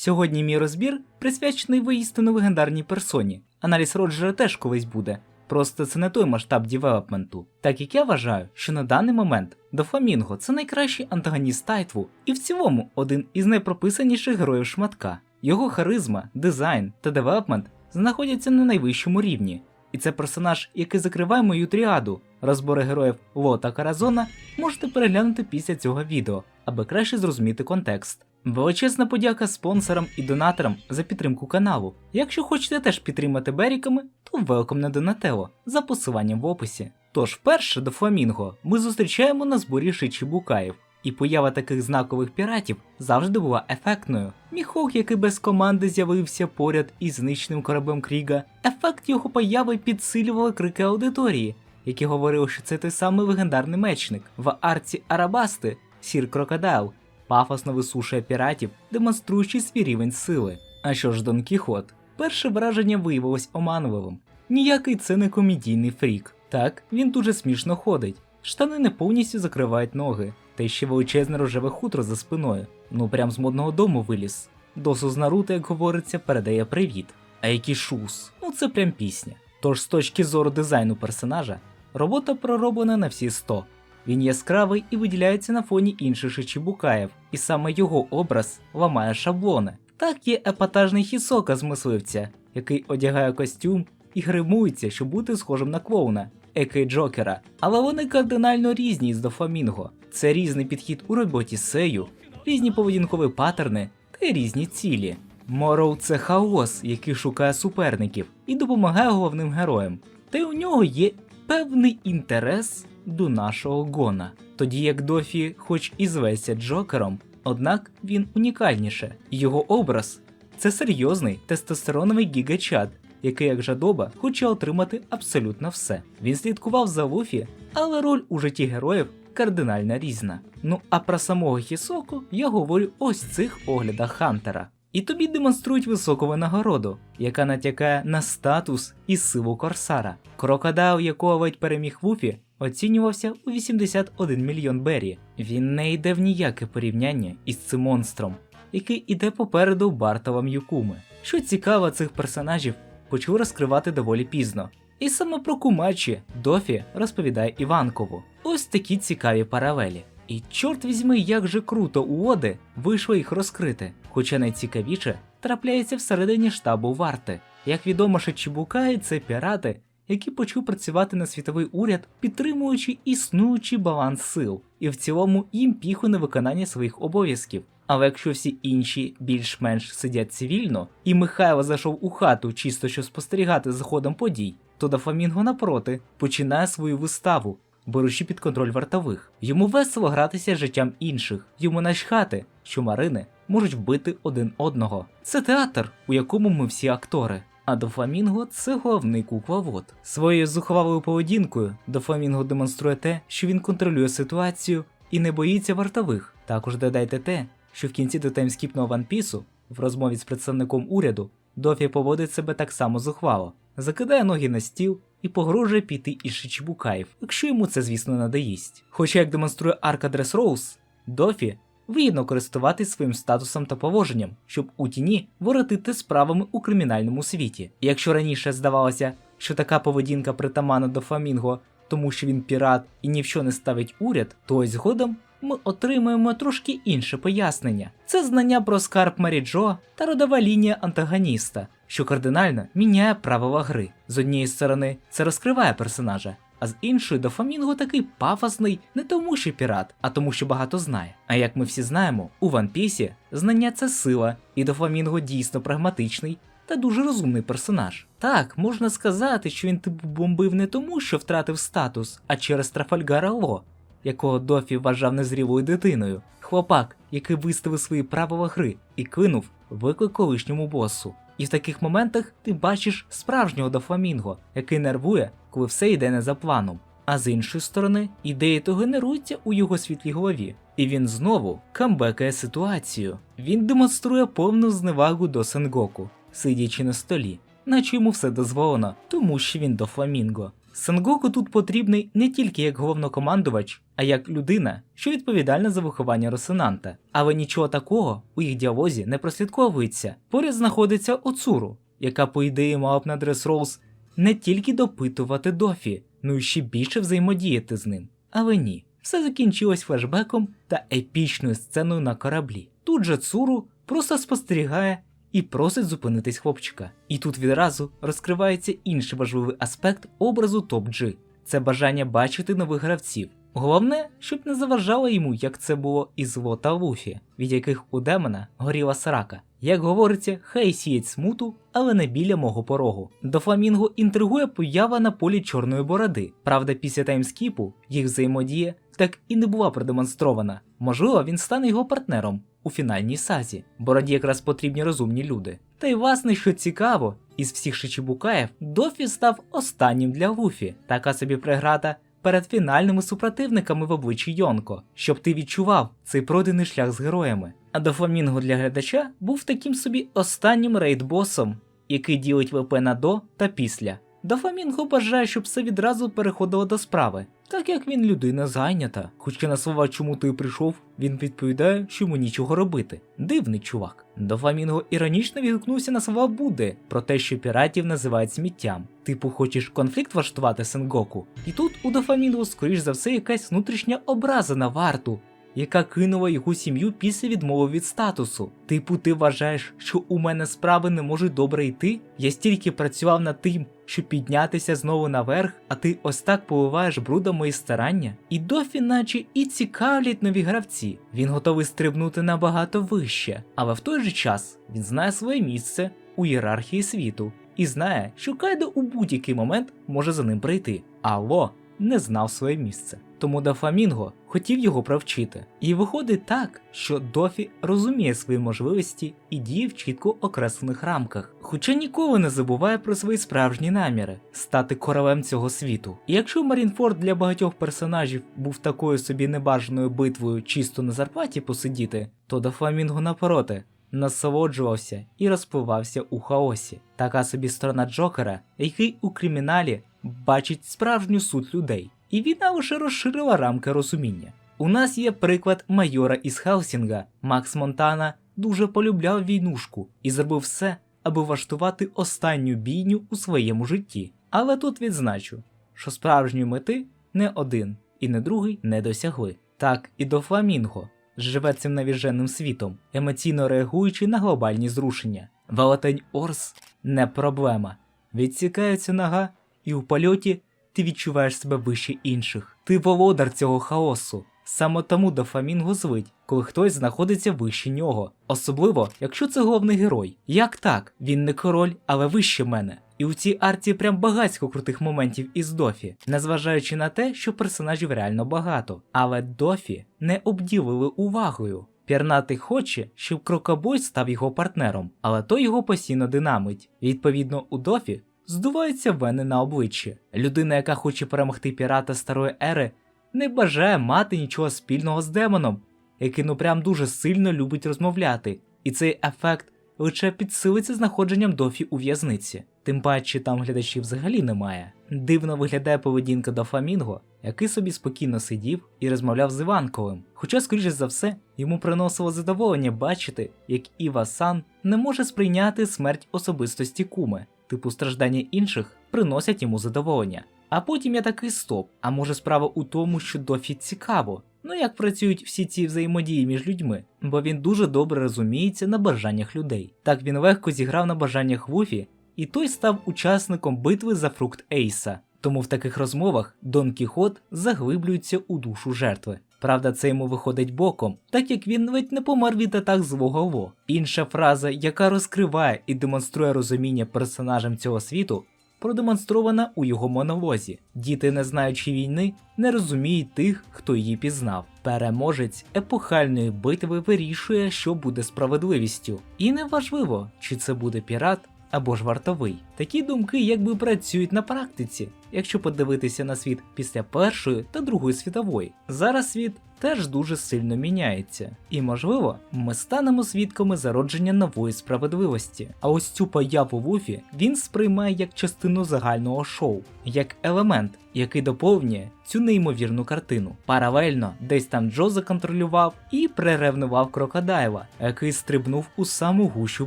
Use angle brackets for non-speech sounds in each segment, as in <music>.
Сьогодні мій розбір присвячений воістину легендарній персоні. Аналіз Роджера теж колись буде. Просто це не той масштаб дівелопменту. Так як я вважаю, що на даний момент Дофамінго це найкращий антагоніст тайтву і в цілому один із найпрописаніших героїв шматка. Його харизма, дизайн та девелопмент знаходяться на найвищому рівні. І це персонаж, який закриває мою тріаду. Розбори героїв Ло та Каразона можете переглянути після цього відео, аби краще зрозуміти контекст. Величезна подяка спонсорам і донаторам за підтримку каналу. Якщо хочете теж підтримати беріками, то велком на Донателло за посиланням в описі. Тож вперше до Фламінго ми зустрічаємо на зборі Шичі Букаїв, і поява таких знакових піратів завжди була ефектною. Міхок, який без команди з'явився поряд із знищеним кораблем Кріга, ефект його появи підсилювали крики аудиторії, які говорили, що це той самий легендарний мечник в арці Арабасти, Сір Крокодайл, пафосно висушує піратів, демонструючи свій рівень сили. А що ж Дон Кіхот? Перше враження виявилось оманливим. Ніякий це не комедійний фрік. Так, він дуже смішно ходить. Штани не повністю закривають ноги, та ще величезне рожеве хутро за спиною. Ну прям з модного дому виліз. Досу з Наруто, як говориться, передає привіт. А який шус? Ну це прям пісня. Тож з точки зору дизайну персонажа, робота пророблена на всі 100. Він яскравий і виділяється на фоні інших шичібукаїв, і саме його образ ламає шаблони. Так є епатажний хісока з мисливця, який одягає костюм і гримується, щоб бути схожим на клоуна, екей Джокера. Але вони кардинально різні з Дофамінго. Це різний підхід у роботі з сею, різні поведінкові паттерни та різні цілі. Мороу це хаос, який шукає суперників і допомагає головним героям. Та й у нього є певний інтерес до нашого Гона. Тоді як Дофі, хоч і зветься Джокером, однак він унікальніше. Його образ це серйозний тестостероновий гігачат, який як жадоба хоче отримати абсолютно все. Він слідкував за Луфі, але роль у житті героїв кардинально різна. Ну а про самого Хісоку я говорю ось в цих оглядах Хантера. І тобі демонструють високу винагороду, яка натякає на статус і силу Корсара. Крокодайл, якого ледь переміг Вуфі, оцінювався у 81 мільйон Беррі. Він не йде в ніяке порівняння із цим монстром, який іде попереду Бартова М'юкуми. Що цікаво, цих персонажів почали розкривати доволі пізно. І саме про Кумачі Дофі розповідає Іванкову. Ось такі цікаві паралелі. І чорт візьми, як же круто у Оди вийшло їх розкрити, хоча найцікавіше трапляється всередині штабу варти. Як відомо, Шичібукаї це пірати, які почали працювати на світовий уряд, підтримуючи існуючий баланс сил, і в цілому їм піху на виконання своїх обов'язків. Але якщо всі інші більш-менш сидять цивільно, і Михайло зайшов у хату чисто щоб спостерігати за ходом подій, то Дофамінго напроти починає свою виставу, беручи під контроль вартових. Йому весело гратися життям інших, йому начхати, що марини можуть вбити один одного. Це театр, у якому ми всі актори. А Дофамінго це головний кукловод. Своєю зухвалою поведінкою Дофамінго демонструє те, що він контролює ситуацію і не боїться вартових. Також додайте те, що в кінці до таймскіпного ванпісу, в розмові з представником уряду, Дофі поводить себе так само зухвало, закидає ноги на стіл і погрожує піти із Шичібукаїв, якщо йому це, звісно, надоїсть. Хоча, як демонструє Арка Дрес Роуз, Дофі вигідно користуватись своїм статусом та положенням, щоб у тіні воротити справами у кримінальному світі. І якщо раніше здавалося, що така поведінка притаманна до Фламінго, тому що він пірат і ні в що не ставить уряд, то ось згодом ми отримуємо трошки інше пояснення. Це знання про скарб Мері Джо та родова лінія антагоніста, що кардинально міняє правила гри. З однієї сторони, це розкриває персонажа, а з іншої дофамінго такий пафосний не тому, що пірат, а тому, що багато знає. А як ми всі знаємо, у One Piece знання це сила, і дофамінго дійсно прагматичний. Та дуже розумний персонаж. Так, можна сказати, що він типу бомбив не тому, що втратив статус, а через Трафальгара Ло, якого Дофі вважав незрілою дитиною, хлопак, який виставив свої правила гри і кинув виклик колишньому босу. І в таких моментах ти бачиш справжнього дофамінго, який нервує, коли все йде не за планом. А з іншої сторони, ідеї то генеруються у його світлій голові, і він знову камбекає ситуацію. Він демонструє повну зневагу до Сенгоку, сидячи на столі, наче йому все дозволено, тому що він до Фламінго. Сенгоку тут потрібний не тільки як головнокомандувач, а як людина, що відповідальна за виховання Росинанта. Але нічого такого у їх діалозі не прослідковується. Поряд знаходиться Оцуру, яка, по ідеї, мала б на Дресроуз не тільки допитувати Дофі, ну і ще більше взаємодіяти з ним. Але ні, все закінчилось флешбеком та епічною сценою на кораблі. Тут же Цуру просто спостерігає і просить зупинитись хлопчика. І тут відразу розкривається інший важливий аспект образу Топ G – це бажання бачити нових гравців. Головне, щоб не заважало йому, як це було із Ло та Луфі, від яких у демона горіла срака. Як говориться, хай сіять смуту, але не біля мого порогу. До Фламінго інтригує поява на полі чорної бороди. Правда, після таймскіпу їх взаємодія так і не була продемонстрована. Можливо, він стане його партнером у фінальній сазі. Бороді якраз потрібні розумні люди. Та й власне, що цікаво, із всіх шичібукаїв Дофі став останнім для Луфі. Така собі преграда перед фінальними супротивниками в обличчі Йонко, щоб ти відчував цей пройдений шлях з героями. А дофамінго для глядача був таким собі останнім рейд-босом, який ділить ВП на до та після. Дофамінго бажає, щоб все відразу переходило до справи, так як він людина зайнята. Хоча на слова чому ти прийшов, він відповідає, що йому нічого робити. Дивний чувак. Дофамінго іронічно відгукнувся на слова Буде про те, що піратів називають сміттям. Типу, хочеш конфлікт влаштувати Сенгоку? І тут у Дофамінго, скоріш за все, якась внутрішня образа на варту, яка кинула його сім'ю після відмови від статусу. Типу, ти вважаєш, що у мене справи не можуть добре йти? Я стільки працював над тим, щоб піднятися знову наверх, а ти ось так поливаєш брудом мої старання? І дофі, наче і цікавлять нові гравці. Він готовий стрибнути набагато вище, але в той же час він знає своє місце у ієрархії світу і знає, що Кайдо у будь-який момент може за ним прийти. Алло не знав своє місце. Тому Дофламінго хотів його провчити. І виходить так, що Дофі розуміє свої можливості і діє в чітко окреслених рамках, хоча ніколи не забуває про свої справжні наміри стати королем цього світу. І якщо Марінфорд для багатьох персонажів був такою собі небажаною битвою чисто на зарплаті посидіти, то Дофламінго напроти насолоджувався і розпливався у хаосі. Така собі сторона Джокера, який у криміналі бачить справжню суть людей. І війна лише розширила рамки розуміння. У нас є приклад майора із Хелсінга. Макс Монтана дуже полюбляв війнушку і зробив все, аби влаштувати останню бійню у своєму житті. Але тут відзначу, що справжньої мети не один і не другий не досягли. Так і до Фламінго живе цим навіженим світом, емоційно реагуючи на глобальні зрушення. Велетень Орс не проблема. Відсікається нога, і у польоті ти відчуваєш себе вище інших. Ти володар цього хаосу. Саме тому дофамінго звить, коли хтось знаходиться вище нього, особливо якщо це головний герой. Як так? Він не король, але вище мене. І у цій арті прям багатько крутих моментів із Дофі, незважаючи на те, що персонажів реально багато. Але Дофі не обділили увагою. Пірнатий хоче, щоб Крокобой став його партнером, але той його постійно динамить. Відповідно, у Дофі здуваються вени на обличчі. Людина, яка хоче перемогти пірата старої ери, не бажає мати нічого спільного з демоном, який ну прям дуже сильно любить розмовляти, і цей ефект лише підсилиться знаходженням Дофі у в'язниці. Тим паче там глядачів взагалі немає. Дивно виглядає поведінка до Фламінго, який собі спокійно сидів і розмовляв з Іванковим. Хоча, скоріше за все, йому приносило задоволення бачити, як Іва Сан не може сприйняти смерть особистості куми, типу страждання інших приносять йому задоволення. А потім я такий стоп. А може справа у тому, що Дофі цікаво. Ну як працюють всі ці взаємодії між людьми, бо він дуже добре розуміється на бажаннях людей. Так він легко зіграв на бажаннях Вуфі, і той став учасником битви за фрукт Ейса. Тому в таких розмовах Дон Кіхот заглиблюється у душу жертви. Правда, це йому виходить боком, так як він ледь не помер від атак злого Во. Інша фраза, яка розкриває і демонструє розуміння персонажам цього світу, продемонстрована у його монолозі. Діти, не знаючи війни, не розуміють тих, хто її пізнав. Переможець епохальної битви вирішує, що буде справедливістю. І неважливо, чи це буде пірат або ж вартовий. Такі думки якби працюють на практиці, якщо подивитися на світ після Першої та Другої світової. Зараз світ теж дуже сильно міняється, і можливо, ми станемо свідками зародження нової справедливості. А ось цю появу Вуфі він сприймає як частину загального шоу, як елемент, який доповнює цю неймовірну картину. Паралельно, десь там Джо законтролював і приревнував крокодайла, який стрибнув у саму гущу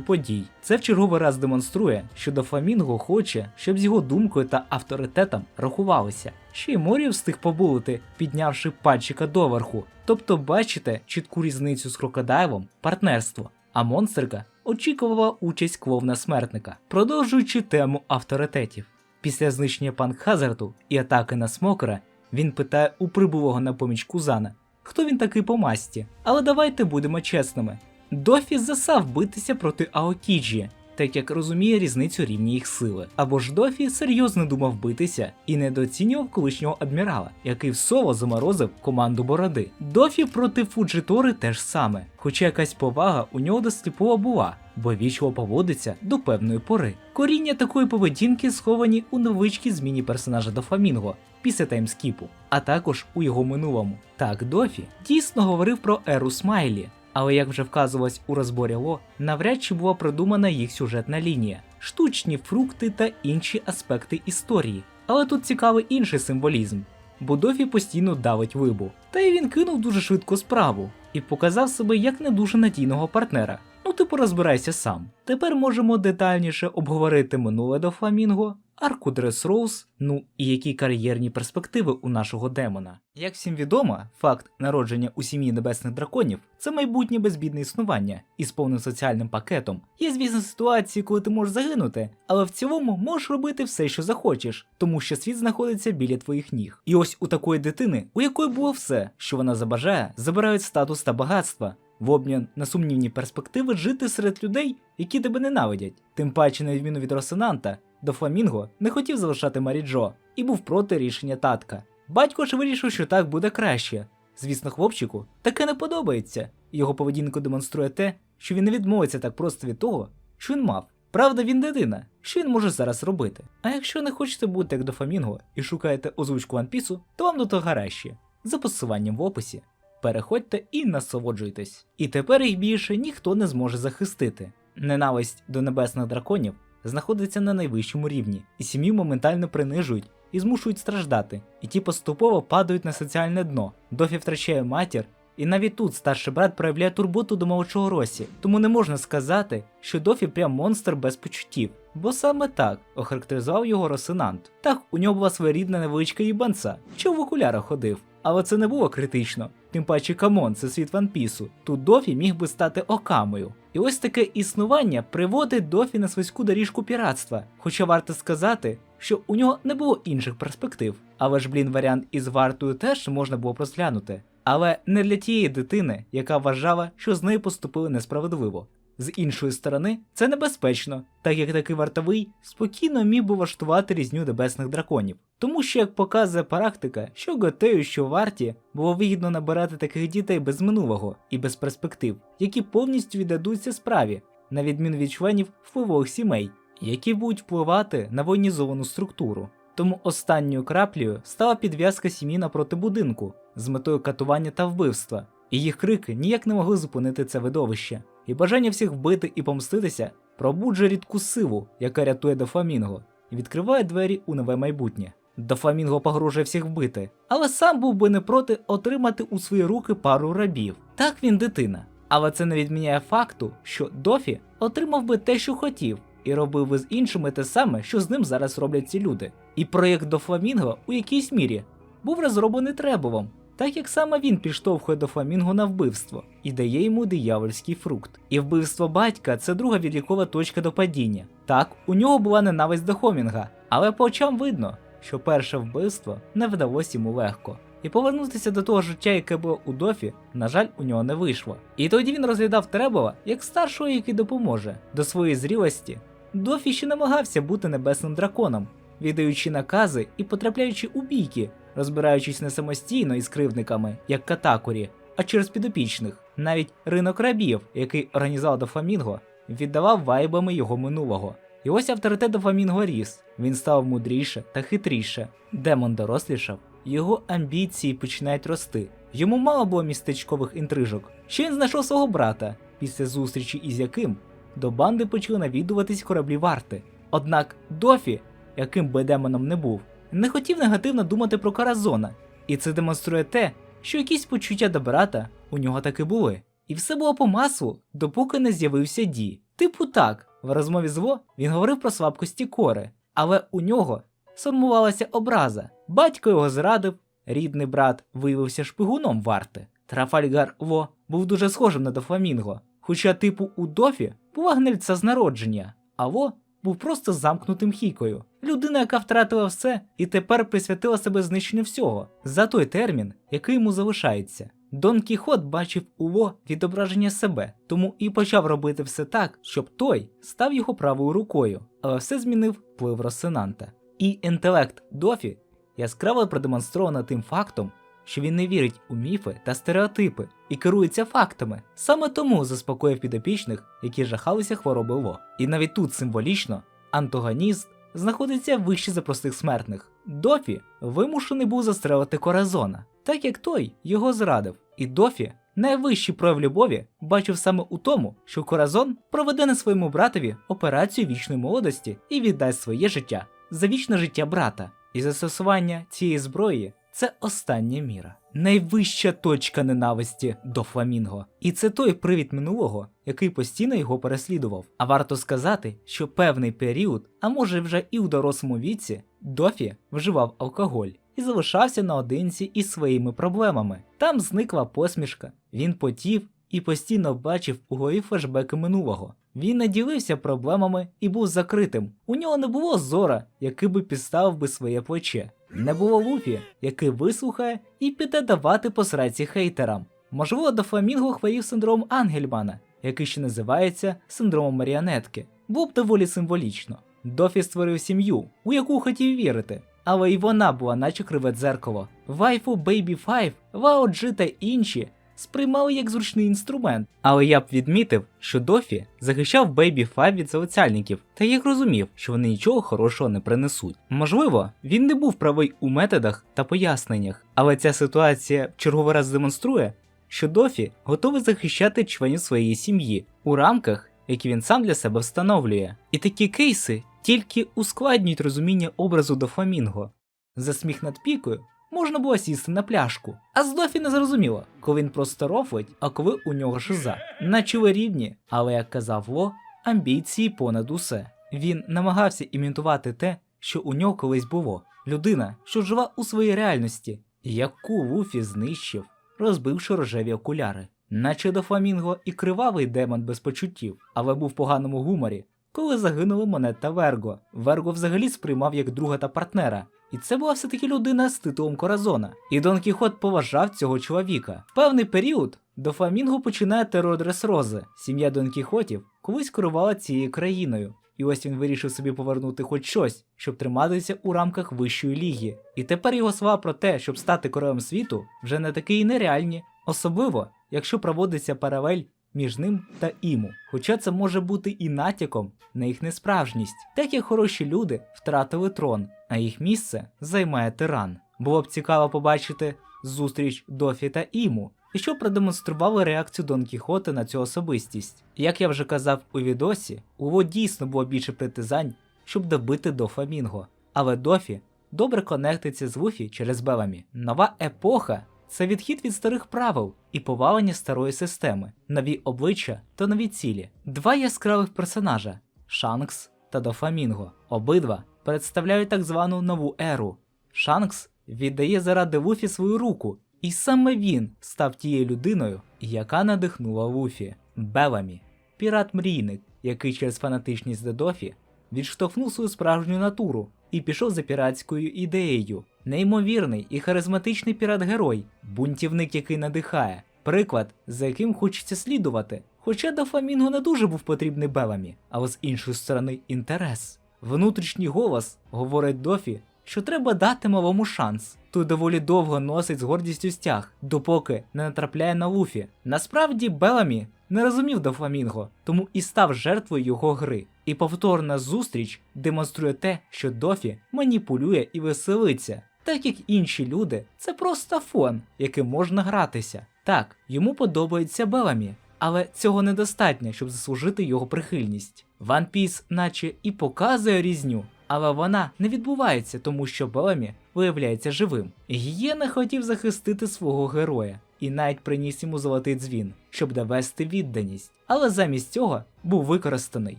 подій. Це в черговий раз демонструє, що Дофамінго хоче, щоб з його думкою та авторитетом рахувалися. Ще й Морі встиг побулити, піднявши пальчика доверху. Тобто бачите чітку різницю з крокодайлом партнерство. А монстрика очікувала участь кловна смертника, продовжуючи тему авторитетів. Після знищення пан Хазарту і атаки на смокера він питає у прибулого на поміч Кузана, хто він такий по масті. Але давайте будемо чесними. Дофі засав битися проти Аокіджі, так як розуміє різницю рівня їх сили. Або ж Дофі серйозно думав битися і недооцінював колишнього адмірала, який в соло заморозив команду бороди. Дофі проти Фуджитори теж саме, хоча якась повага у нього до сліпого була, бо вічливо поводиться до певної пори. Коріння такої поведінки сховані у новичкій зміні персонажа до Фламінго після таймскіпу, а також у його минулому. Так, Дофі дійсно говорив про еру Смайлі, але як вже вказувалось у розборі Ло, навряд чи була продумана їх сюжетна лінія, штучні фрукти та інші аспекти історії. Але тут цікавий інший символізм. Бо Дофі постійно давить вибу. Та й він кинув дуже швидко справу і показав себе як не дуже надійного партнера. Ну, типу, розбирайся сам. Тепер можемо детальніше обговорити минуле до Фламінго, арку Дресроуз, ну і які кар'єрні перспективи у нашого демона. Як всім відомо, факт народження у сім'ї небесних драконів це майбутнє безбідне існування із повним соціальним пакетом. Є, звісно, ситуації, коли ти можеш загинути, але в цілому можеш робити все, що захочеш, тому що світ знаходиться біля твоїх ніг. І ось у такої дитини, у якої було все, що вона забажає, забирають статус та багатства. В обмін на сумнівні перспективи жити серед людей, які тебе ненавидять. Тим паче, на відміну від Росинанта, до Фламінго не хотів залишати Марі Джо і був проти рішення татка. Батько ж вирішив, що так буде краще. Звісно, хлопчику таке не подобається. Його поведінку демонструє те, що він не відмовиться так просто від того, що він мав. Правда, він дитина. Що він може зараз робити? А якщо не хочете бути як до Фламінго і шукаєте озвучку One Piece, то вам до того гарячі. За посиланням в описі. Переходьте і насолоджуйтесь. І тепер їх більше ніхто не зможе захистити. Ненависть до небесних драконів знаходиться на найвищому рівні, і сім'ю моментально принижують і змушують страждати, і ті поступово падають на соціальне дно. Дофі втрачає матір, і навіть тут старший брат проявляє турботу до молодшого Росі, тому не можна сказати, що Дофі прям монстр без почуттів. Бо саме так охарактеризував його Росинант. Так, у нього була своєрідна невеличка їбанца, що в окулярах ходив. Але це не було критично. Тим паче камон, це світ Ванпісу. Тут Дофі міг би стати окамою. І ось таке існування приводить Дофі на свиську доріжку піратства. Хоча варто сказати, що у нього не було інших перспектив. Але ж, блін, варіант із вартою теж можна було розглянути. Але не для тієї дитини, яка вважала, що з нею поступили несправедливо. З іншої сторони, це небезпечно, так як такий вартовий спокійно міг би влаштувати різню небесних драконів. Тому що, як показує практика, що готею, що варті, було вигідно набирати таких дітей без минулого і без перспектив, які повністю віддадуться справі, на відміну від членів впливових сімей, які будуть впливати на воєнізовану структуру. Тому останньою краплею стала підв'язка сім'ї напроти будинку з метою катування та вбивства, і їх крики ніяк не могли зупинити це видовище. І бажання всіх вбити і помститися пробуджує рідку силу, яка рятує Дофамінго, і відкриває двері у нове майбутнє. Дофамінго погрожує всіх вбити, але сам був би не проти отримати у свої руки пару рабів. Так він дитина. Але це не відміняє факту, що Дофі отримав би те, що хотів, і робив би з іншими те саме, що з ним зараз роблять ці люди. І проєкт до Фламінго у якійсь мірі був розроблений Требовом, так як саме він підштовхує до Фламінго на вбивство і дає йому диявольський фрукт. І вбивство батька це друга відлікова точка до падіння. Так, у нього була ненависть до Хомінга, але по очам видно, що перше вбивство не вдалося йому легко. І повернутися до того життя, яке було у Дофі, на жаль, у нього не вийшло. І тоді він розглядав Требова як старшого, який допоможе. До своєї зрілості Дофі ще намагався бути небесним драконом, віддаючи накази і потрапляючи у бійки, розбираючись не самостійно із кривдниками, як Катакурі, а через підопічних. Навіть ринок рабів, який організував до Фламінго, віддавав вайбами його минулого. І ось авторитет Дофамінго ріс. Він став мудріше та хитріше. Демон дорослішав, його амбіції починають рости. Йому мало було містечкових інтрижок. Ще він знайшов свого брата, після зустрічі із яким до банди почали навідуватись кораблі варти. Однак Дофі, яким би демоном не був, не хотів негативно думати про Каразона, і це демонструє те, що якісь почуття до брата у нього таки були. І все було по маслу, допоки не з'явився Ді. Типу так, в розмові з Во він говорив про слабкості кори, але у нього сформувалася образа. Батько його зрадив, рідний брат виявився шпигуном варти. Трафальгар Во був дуже схожим на Дофламінго, хоча типу у Дофі була гнильця з народження, а Во був просто замкнутим хікою. Людина, яка втратила все і тепер присвятила себе знищенню всього за той термін, який йому залишається. Дон Кіхот бачив у Во відображення себе, тому і почав робити все так, щоб той став його правою рукою, але все змінив вплив Росинанта. І інтелект Дофі яскраво продемонстровано тим фактом, що він не вірить у міфи та стереотипи і керується фактами. Саме тому заспокоїв підопічних, які жахалися хвороби Ло. І навіть тут символічно антагоніст знаходиться вище за простих смертних. Дофі вимушений був застрелити Коразона, так як той його зрадив. І Дофі найвищий прояв любові бачив саме у тому, що Коразон проведе на своєму братові операцію вічної молодості і віддасть своє життя за вічне життя брата. І застосування цієї зброї це остання міра, найвища точка ненависті до Фламінго. І це той привід минулого, який постійно його переслідував. А варто сказати, що певний період, а може вже і у дорослому віці, Дофі вживав алкоголь і залишався наодинці із своїми проблемами. Там зникла посмішка, він потів і постійно бачив у голові флешбеки минулого. Він не ділився проблемами і був закритим. У нього не було зора, який би підставив би своє плече. Не було Луфі, який вислухає і піде давати посраці хейтерам. Можливо, до Фламінго хворів синдром Ангельмана, який ще називається синдромом маріонетки. Було б доволі символічно. Дофі створив сім'ю, у яку хотів вірити, але і вона була наче криве дзеркало. Вайфу Бейбі Файв, Вао Джи та інші сприймали як зручний інструмент. Але я б відмітив, що Дофі захищав Baby 5 від залицяльників, та як розумів, що вони нічого хорошого не принесуть. Можливо, він не був правий у методах та поясненнях, але ця ситуація в черговий раз демонструє, що Дофі готовий захищати членів своєї сім'ї у рамках, які він сам для себе встановлює. І такі кейси тільки ускладнюють розуміння образу Дофамінго. За сміх над пікою можна було сісти на пляшку. А з Дофі не зрозуміло, коли він просто рофлить, а коли у нього шиза. Наче ви рівні, але як казав Ло, амбіції понад усе. Він намагався імітувати те, що у нього колись було. Людина, що жила у своїй реальності, яку Луфі знищив, розбивши рожеві окуляри. Наче до Фламінго і кривавий демон без почуттів, але був в поганому гуморі, коли загинули Монет Верго. Верго взагалі сприймав як друга та партнера. І це була все-таки людина з титулом Коразона. І Дон Кіхот поважав цього чоловіка. Певний період до Фламінго починає терор Дресрози. Сім'я Дон Кіхотів колись керувала цією країною. І ось він вирішив собі повернути хоч щось, щоб триматися у рамках вищої ліги. І тепер його слова про те, щоб стати королем світу, вже не такі і нереальні, особливо, якщо проводиться паралель між ним та іму. Хоча це може бути і натяком на їх несправжність, як хороші люди втратили трон, а їх місце займає тиран. Було б цікаво побачити зустріч Дофі та Іму, і що продемонстрували реакцію Дон Кіхота на цю особистість. Як я вже казав у відосі, у Во дійсно було більше притизань, щоб добити до Фламінго, але Дофі добре конектиться з Луфі через Беламі. Нова епоха це відхід від старих правил і повалення старої системи, нові обличчя та нові цілі. Два яскравих персонажа Шанкс та Дофамінго. Обидва представляють так звану нову еру. Шанкс віддає заради Луфі свою руку, і саме він став тією людиною, яка надихнула Луфі. Беламі, пірат-мрійник, який через фанатичність до Дофі відштовхнув свою справжню натуру і пішов за піратською ідеєю. Неймовірний і харизматичний пірат-герой, бунтівник, який надихає, приклад, за яким хочеться слідувати. Хоча до Фламінго не дуже був потрібний Беламі, але з іншої сторони інтерес. Внутрішній голос говорить Дофі, що треба дати малому шанс. Той доволі довго носить з гордістю стяг, допоки не натрапляє на Луфі. Насправді Беламі не розумів Дофламінго, тому і став жертвою його гри. І повторна зустріч демонструє те, що Дофі маніпулює і веселиться, так як інші люди, це просто фон, яким можна гратися. Так, йому подобається Беламі, але цього недостатньо, щоб заслужити його прихильність. One Piece наче і показує різню, але вона не відбувається, тому що Беламі виявляється живим. Гієна хотів захистити свого героя і навіть приніс йому золотий дзвін, щоб довести відданість, але замість цього був використаний.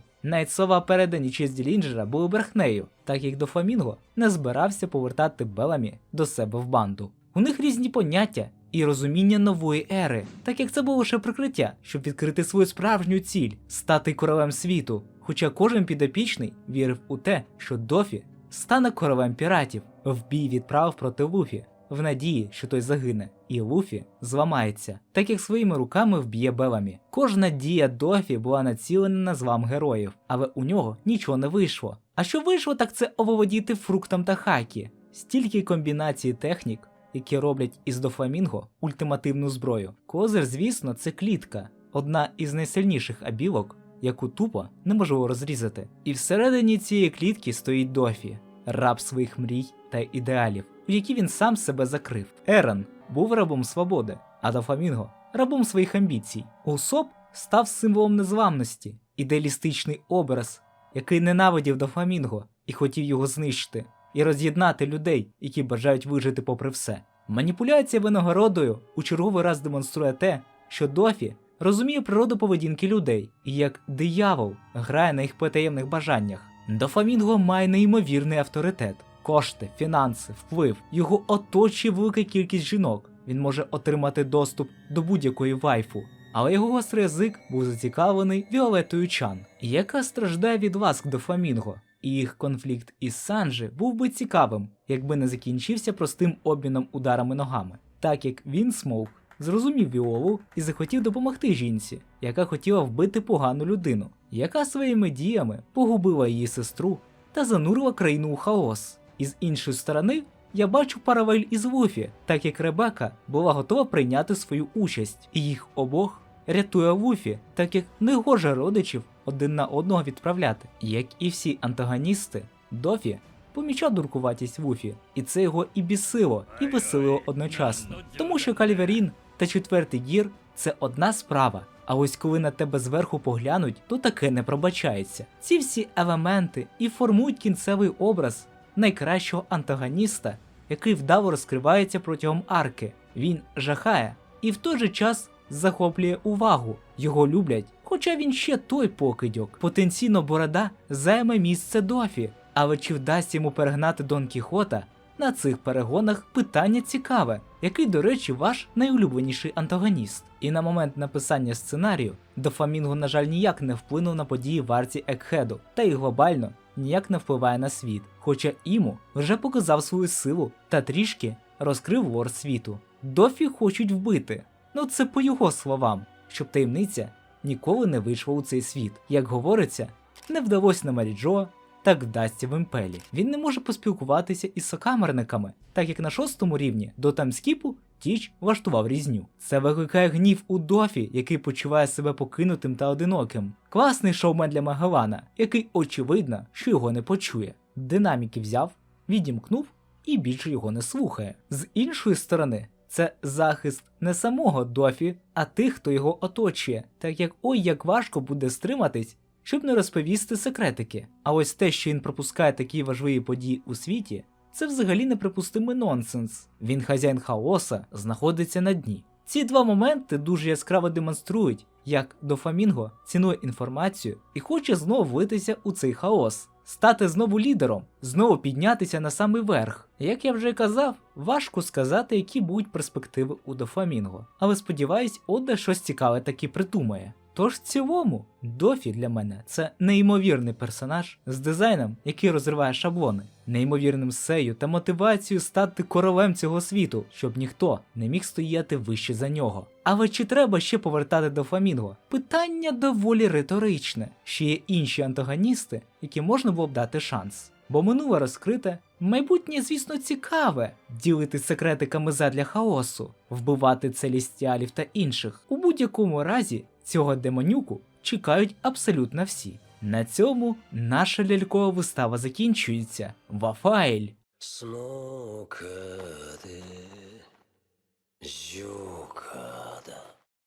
Навіть слова передані честь Ділінджера були брехнею, так як до Фламінго не збирався повертати Беламі до себе в банду. У них різні поняття і розуміння нової ери, так як це було лише прикриття, щоб відкрити свою справжню ціль стати королем світу. Хоча кожен підопічний вірив у те, що Дофі стане королем піратів, в бій відправив проти Луфі, в надії, що той загине, і Луфі зламається, так як своїми руками вб'є Беламі. Кожна дія Дофі була націлена на злам героїв, але у нього нічого не вийшло. А що вийшло, так це оволодіти фруктом та хакі. Стільки комбінацій технік, які роблять із дофламінго ультимативну зброю. Козир, звісно, це клітка, одна із найсильніших абілок, яку тупо неможливо розрізати. І всередині цієї клітки стоїть Дофі, раб своїх мрій та ідеалів, у які він сам себе закрив. Ерен був рабом свободи, а Дофламінго рабом своїх амбіцій. Усоп став символом незламності, ідеалістичний образ, який ненавидів Дофламінго і хотів його знищити, і роз'єднати людей, які бажають вижити попри все. Маніпуляція винагородою у черговий раз демонструє те, що Дофі розуміє природу поведінки людей і як диявол грає на їх потаємних бажаннях. Дофамінго має неймовірний авторитет, кошти, фінанси, вплив. Його оточує велика кількість жінок. Він може отримати доступ до будь-якої вайфу. Але його гострий язик був зацікавлений Віолетою Чан, яка страждає від ласк до Фламінго. І їх конфлікт із Санджі був би цікавим, якби не закінчився простим обміном ударами ногами, так як він Смоук зрозумів Віолу і захотів допомогти жінці, яка хотіла вбити погану людину, яка своїми діями погубила її сестру та занурила країну у хаос. І з іншої сторони, я бачу паралель із Луфі, так як Ребека була готова прийняти свою участь, і їх обох рятує Луфі, так як не гоже родичів один на одного відправляти. Як і всі антагоністи, Дофі помічав дуркуватість Вуфі, і це його і бісило, і веселило одночасно. Тому що Кальверін та четвертий гір це одна справа. А ось коли на тебе зверху поглянуть, то таке не пробачається. Ці всі елементи і формують кінцевий образ найкращого антагоніста, який вдало розкривається протягом арки. Він жахає і в той же час захоплює увагу. Його люблять, хоча він ще той покидьок. Потенційно борода займе місце Дофі. Але чи вдасться йому перегнати Дон Кіхота? На цих перегонах питання цікаве, який, до речі, ваш найулюбленіший антагоніст. І на момент написання сценарію Дофамінго, на жаль, ніяк не вплинув на події в арці Екхеду, та й глобально ніяк не впливає на світ. Хоча Іму вже показав свою силу та трішки розкрив лор світу. Дофі хочуть вбити. Ну це по його словам, щоб таємниця ніколи не вийшла у цей світ. Як говориться, не вдалося на Маріджо, так вдасться в імпелі. Він не може поспілкуватися із сокамерниками, так як на шостому рівні до тамскіпу Тіч влаштував різню. Це викликає гнів у Дофі, який почуває себе покинутим та одиноким. Класний шоумен для Магелана, який очевидно, що його не почує. Динаміки взяв, відімкнув і більше його не слухає. З іншої сторони, це захист не самого Дофі, а тих, хто його оточує, так як ой як важко буде стриматись, щоб не розповісти секретики. А ось те, що він пропускає такі важливі події у світі, це взагалі неприпустимий нонсенс. Він хазяїн хаоса знаходиться на дні. Ці два моменти дуже яскраво демонструють, як Дофамінго цінує інформацію і хоче знову влитися у цей хаос, стати знову лідером, знову піднятися на самий верх. Як я вже казав, важко сказати, які будуть перспективи у Дофамінго, але сподіваюсь, Ода щось цікаве таки придумає. Тож в цілому, Дофі для мене це неймовірний персонаж з дизайном, який розриває шаблони, неймовірним сею та мотивацією стати королем цього світу, щоб ніхто не міг стояти вище за нього. Але чи треба ще повертати до Фламінго? Питання доволі риторичне. Ще є інші антагоністи, які можна було б дати шанс. Бо минуле розкрите, майбутнє, звісно, цікаве ділити секретиками задля хаосу, вбивати целістіалів та інших. У будь-якому разі Цього демонюку чекають абсолютно всі. На цьому наша лялькова вистава закінчується. Вафайль! スモ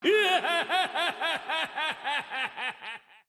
<laughs>